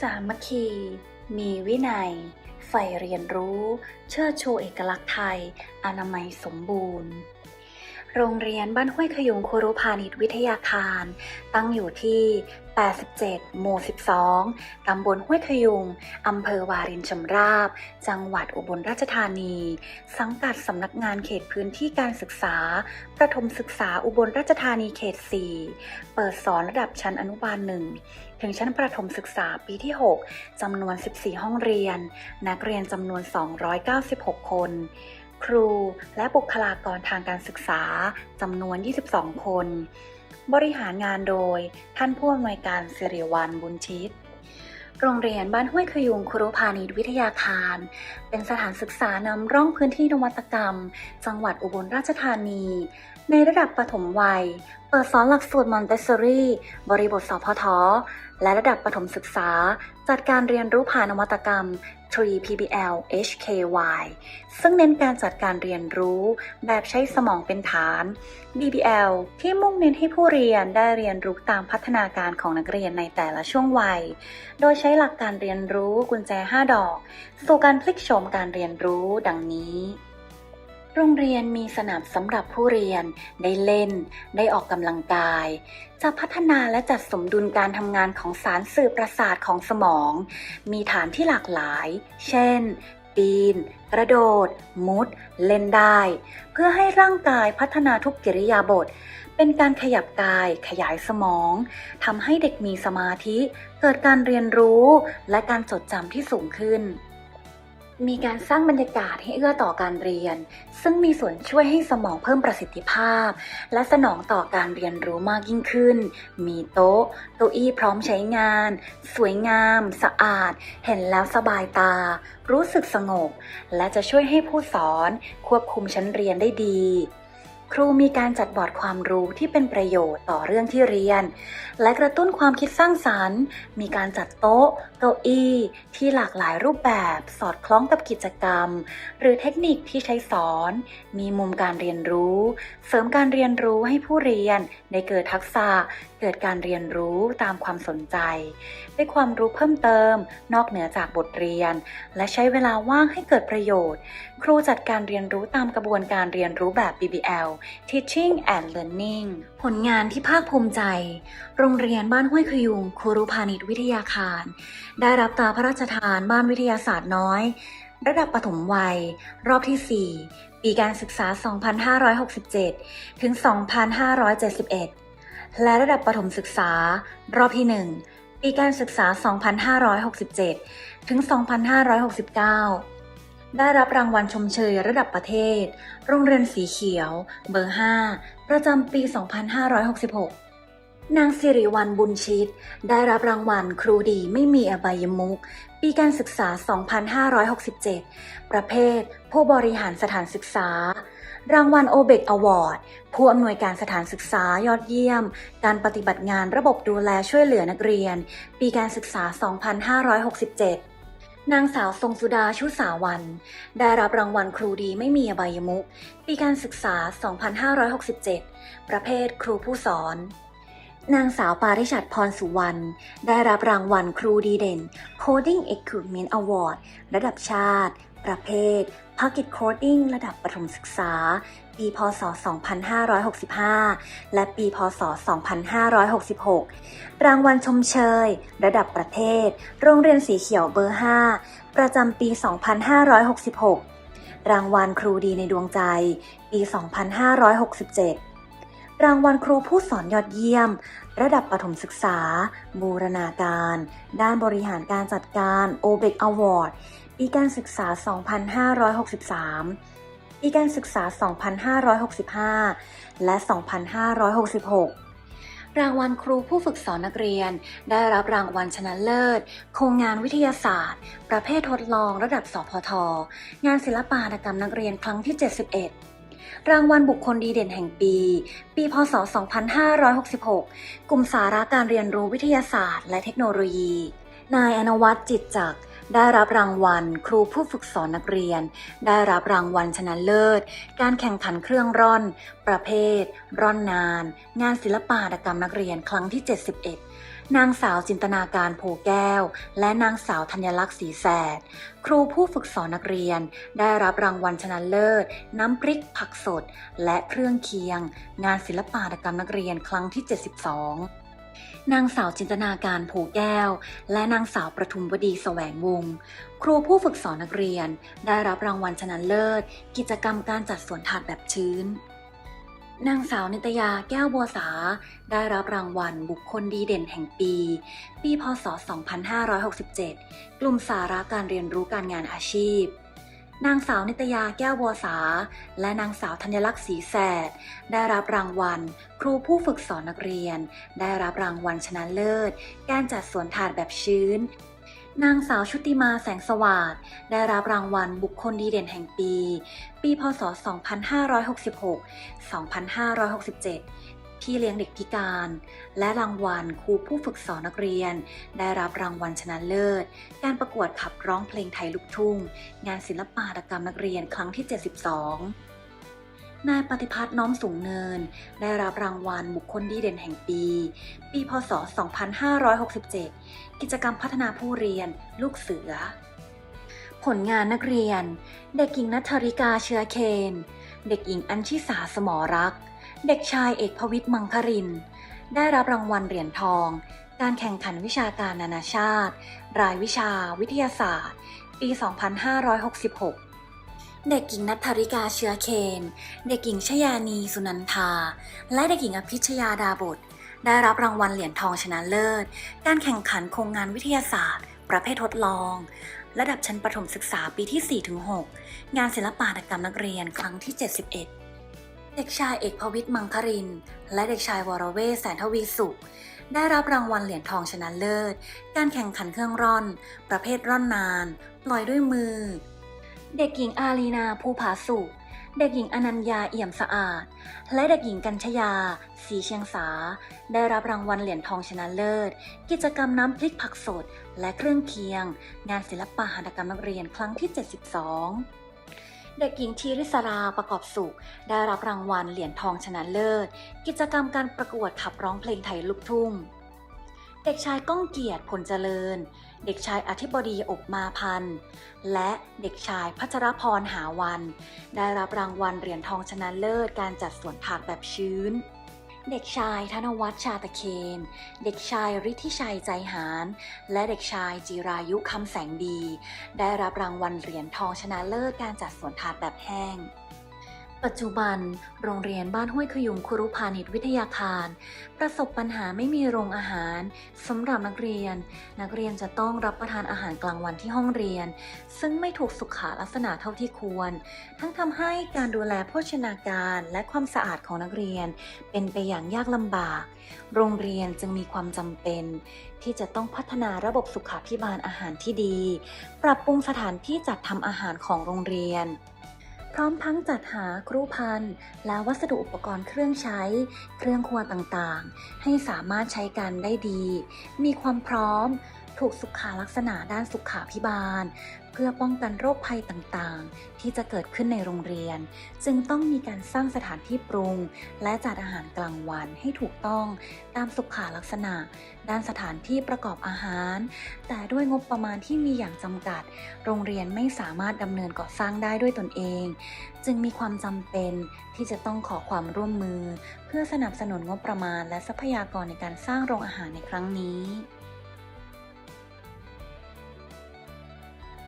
สามัคคี มีวินัย ใฝ่เรียนรู้ เชิดชูเอกลักษณ์ไทย อนามัยสมบูรณ์ โรงเรียนบ้านห้วยขยุงครูพาณิชย์วิทยาคาร ตั้งอยู่ที่ 87 หมู่ 12 ตำบลห้วยขยุง อำเภอวารินชำราบ จังหวัดอุบลราชธานี สังกัดสำนักงานเขตพื้นที่การศึกษา ประถมศึกษาอุบลราชธานีเขต 4 เปิดสอนระดับชั้นอนุบาลหนึ่งถึงชั้นประถมศึกษาปีที่ 6 จำนวน 14 ห้องเรียน นักเรียนจำนวน 296 คน ครู และบุคลากรทางการศึกษาจำนวน 22 คน บริหารงานโดยท่านผู้อำนวยการสิริวัลบุญชิต โรงเรียนบ้านห้วยขยุงครูพาณิชย์วิทยาคาร เป็นสถานศึกษานำร่องพื้นที่นวัตกรรม จังหวัดอุบลราชธานี ในระดับประถมวัย เปิดสอนหลักสูตรมอนเตสซอรี่บริบทสพทและระดับประถมศึกษา จัดการเรียนรู้ผ่านนวัตกรรม 3 PBL HKY ซึ่งเน้นการจัดการเรียนรู้แบบใช้สมองเป็นฐาน BBL ที่มุ่งเน้นให้ผู้เรียนได้เรียนรู้ตามพัฒนาการของนักเรียนในแต่ละช่วงวัย โดยใช้หลักการเรียนรู้กุญแจ 5 ดอก สู่การพลิกโฉมการเรียนรู้ดังนี้ โรงเรียนมีสนามสำหรับผู้เรียน ได้เล่น ได้ออกกำลังกาย จะพัฒนาและจัดสมดุลการทำงานของสารสื่อประสาทของสมอง มีฐานที่หลากหลาย เช่น ปีน กระโดด มุด เล่นได้ เพื่อให้ร่างกายพัฒนาทุกกิริยาบถ เป็นการขยับกาย ขยายสมอง ทำให้เด็กมีสมาธิ เกิดการเรียนรู้ และการจดจำที่สูงขึ้น มีการสร้างบรรยากาศให้เอื้อต่อการเรียน ซึ่งมีส่วนช่วยให้สมองเพิ่มประสิทธิภาพ และสนองต่อการเรียนรู้มากยิ่งขึ้น มีโต๊ะเก้าอี้พร้อมใช้งาน สวยงาม สะอาด เห็นแล้วสบายตา รู้สึกสงบ และจะช่วยให้ผู้สอนควบคุมชั้นเรียนได้ดี ครูมีการจัดบอร์ดความรู้ที่เป็นประโยชน์ต่อเรื่องที่เรียน และกระตุ้นความคิดสร้างสรรค์ มีการจัดโต๊ะ เก้าอี้ ที่หลากหลายรูปแบบ สอดคล้องกับกิจกรรม หรือเทคนิคที่ใช้สอน มีมุมการเรียนรู้ เสริมการเรียนรู้ให้ผู้เรียนได้เกิดทักษะ เกิดการเรียนรู้ตามความสนใจ ได้ความรู้เพิ่มเติม นอกเหนือจากบทเรียน และใช้เวลาว่างให้เกิดประโยชน์ ครูจัดการเรียนรู้ตามกระบวนการเรียนรู้แบบ BBL Teaching and Learning ผลงานที่ภาคภูมิใจ โรงเรียนบ้านห้วยขยุงครูพาณิชย์วิทยาคาร ได้รับตราพระราชทานบ้านวิทยาศาสตร์น้อย ระดับปฐมวัย รอบที่ 4 ปีการศึกษา 2567 ถึง 2571 และระดับประถมศึกษา รอบที่ 1 ปีการศึกษา 2567 ถึง 2569 ได้รับรางวัลชมเชยระดับประเทศ โรงเรียนสีเขียว เบอร์ 5 ประจำปี 2566 นางสิริวัลบุญชิต ได้รับรางวัลครูดีไม่มีอบายมุก ปีการศึกษา 2567 ประเภท ผู้บริหารสถานศึกษา รางวัลโอเบกอวอร์ด ผู้อำนวยการสถานศึกษายอดเยี่ยม การปฏิบัติงานระบบดูแลช่วยเหลือนักเรียน ปีการศึกษา 2567นางสาวทรงสุดาชุสาวัน ได้รับรางวัลครูดีไม่มีอบายมุกปีการศึกษา 2567 ประเภทครูผู้สอน นางสาวปาริชัดพรสุวรรณ ได้รับรางวัลครูดีเด่น Coding Equipment Award ระดับชาติ ประเภท Pocket Coding ระดับประถมศึกษา ปีพศ 2565 และปีพศ 2566 รางวัลชมเชย ระดับประเทศ โรงเรียนสีเขียวเบอร์ 5 ประจำปี 2566 รางวัลครูดีในดวงใจ ปี 2567 รางวัลครูผู้สอนยอดเยี่ยม ระดับประถมศึกษา บูรณาการ ด้านบริหารการจัดการ o b e c Award ปีการศึกษา 2563 ปีการศึกษา 2565 และ 2566 รางวัลครูผู้ฝึกสอนนักเรียน ได้รับรางวัลชนะเลิศ โครงงานวิทยาศาสตร์ ประเภททดลองระดับสพท งานศิลปาหัตถกรรมนักเรียนครั้งที่ 71 รางวัลบุคคลดีเด่นแห่งปี ปีพศ 2566 กลุ่มสาระการเรียนรู้วิทยาศาสตร์ และเทคโนโลยี นายอนวัตจิตจักรได้รับรางวัล ครูผู้ฝึกสอนนักเรียน ได้รับรางวัลชนะเลิศ การแข่งขันเครื่องร่อน ประเภท ร่อนนาน งานศิลปาหัตถกรรมนักเรียนครั้งที่ 71 นางสาวจินตนาการโพแก้ว และนางสาวธัญลักษณ์ศรีแสด ครูผู้ฝึกสอนนักเรียน ได้รับรางวัลชนะเลิศ น้ำพริกผักสด และเครื่องเคียง งานศิลปาหัตถกรรมนักเรียนครั้งที่ 72นางสาวจินตนาการโพแก้ว และนางสาวประทุมวดีแสวงวง ครูผู้ฝึกสอนนักเรียน ได้รับรางวัลชนะเลิศ กิจกรรมการจัดสวนถาดแบบชื้น นางสาวนิตยาแก้วบัวสา ได้รับรางวัลบุคคลดีเด่นแห่งปี ปีพศ 2567 กลุ่มสาระการเรียนรู้การงานอาชีพ นางสาวนิตยาแก้วบัวสา และนางสาวธัญลักษณ์ศรีแสดได้รับรางวัล ครูผู้ฝึกสอนนักเรียน ได้รับรางวัลชนะเลิศ การจัดสวนถาดแบบชื้น นางสาวชุติมาแสงสวัสดได้รับรางวัลบุคคลดีเด่นแห่งปี ปีพศ 2566 2567 พี่เลี้ยงเด็กพิการ และรางวัลครูผู้ฝึกสอนนักเรียน ได้รับรางวัลชนะเลิศ การประกวดขับร้องเพลงไทยลูกทุ่ง งานศิลปาหัตถกรรมนักเรียนครั้งที่ 72 นายปฏิพัฒน์น้อมสูงเนิน ได้รับรางวัลบุคคลดีเด่นแห่งปี ปีพศ 2567 กิจกรรมพัฒนาผู้เรียน ลูกเสือ ผลงานนักเรียน เด็กหญิงนัทริกาเชื้อเคน เด็กหญิงอัญชิสาสมอรัก เด็กชายเอกพวิทย์มังครินทร์ได้รับรางวัลเหรียญทอง การแข่งขันวิชาการนานาชาติ รายวิชาวิทยาศาสตร์ ปี 2566 เด็กหญิงนัทธริกาเชื้อเคน เด็กหญิงชยานีสุนันทา และเด็กหญิงอภิชยาดาบทได้รับรางวัลเหรียญทองชนะเลิศ การแข่งขันโครงงานวิทยาศาสตร์ ประเภททดลอง ระดับชั้นประถมศึกษาปีที่ 4-6 งานศิลปาหัตถกรรมนักเรียนครั้งที่ 71 เด็กชายเอกพวิทย์มังคริน และเด็กชายวรเวศแสนทวีสุขได้รับรางวัลเหรียญทองชนะเลิศ การแข่งขันเครื่องร่อน ประเภทร่อนนาน ปล่อยด้วยมือ เด็กหญิงอาลีนาภูผาสุข เด็กหญิงอนัญญาเอี่ยมสะอาด และเด็กหญิงกัญชยา สีเชียงสา ได้รับรางวัลเหรียญทองชนะเลิศ กิจกรรมน้ำพริกผักสด และเครื่องเคียง งานศิลปะหัตถกรรมนักเรียนครั้งที่ 72เด็กหญิงธีริสราประกอบสุข ได้รับรางวัลเหรียญทองชนะเลิศ กิจกรรมการประกวดขับร้องเพลงไทยลูกทุ่ง เด็กชายก้องเกียรติผลเจริญ เด็กชายอธิบดีอบมาพันธ์ และเด็กชายพัชรพรหาวัน ได้รับรางวัลเหรียญทองชนะเลิศการจัดสวนถาดแบบชื้น เด็กชายธนวัฒน์ชาตะเคน เด็กชายฤทธิชัยใจหารและเด็กชายจิรายุคำแสงดี ได้รับรางวัลเหรียญทองชนะเลิศการจัดสวนถาดแบบแห้ง ปัจจุบัน โรงเรียนบ้านห้วยขยุงครุพาณิชย์วิทยาคาร ประสบปัญหาไม่มีโรงอาหารสำหรับนักเรียน นักเรียนจะต้องรับประทานอาหารกลางวันที่ห้องเรียน ซึ่งไม่ถูกสุขลักษณะเท่าที่ควร ทั้งทำให้การดูแลโภชนาการและความสะอาดของนักเรียน เป็นไปอย่างยากลำบาก โรงเรียนจึงมีความจำเป็น ที่จะต้องพัฒนาระบบสุขาภิบาลอาหารที่ดี ปรับปรุงสถานที่จัดทำอาหารของโรงเรียน พร้อมทั้งจัดหาครูพันธ์และวัสดุอุปกรณ์เครื่องใช้ เครื่องครัวต่างๆ ให้สามารถใช้การได้ดี มีความพร้อม ถูกสุขาลักษณะด้านสุขาพิบาล เพื่อป้องกันโรคภัยต่างๆ ที่จะเกิดขึ้นในโรงเรียน จึงต้องมีการสร้างสถานที่ปรุง และจัดอาหารกลางวันให้ถูกต้องตามสุขาลักษณะ ด้านสถานที่ประกอบอาหาร แต่ด้วยงบประมาณที่มีอย่างจำกัด โรงเรียนไม่สามารถดำเนินก่อสร้างได้ด้วยตนเอง จึงมีความจำเป็นที่จะต้องขอความร่วมมือ เพื่อสนับสนุนงบประมาณ และทรัพยากรในการสร้างโรงอาหารในครั้งนี้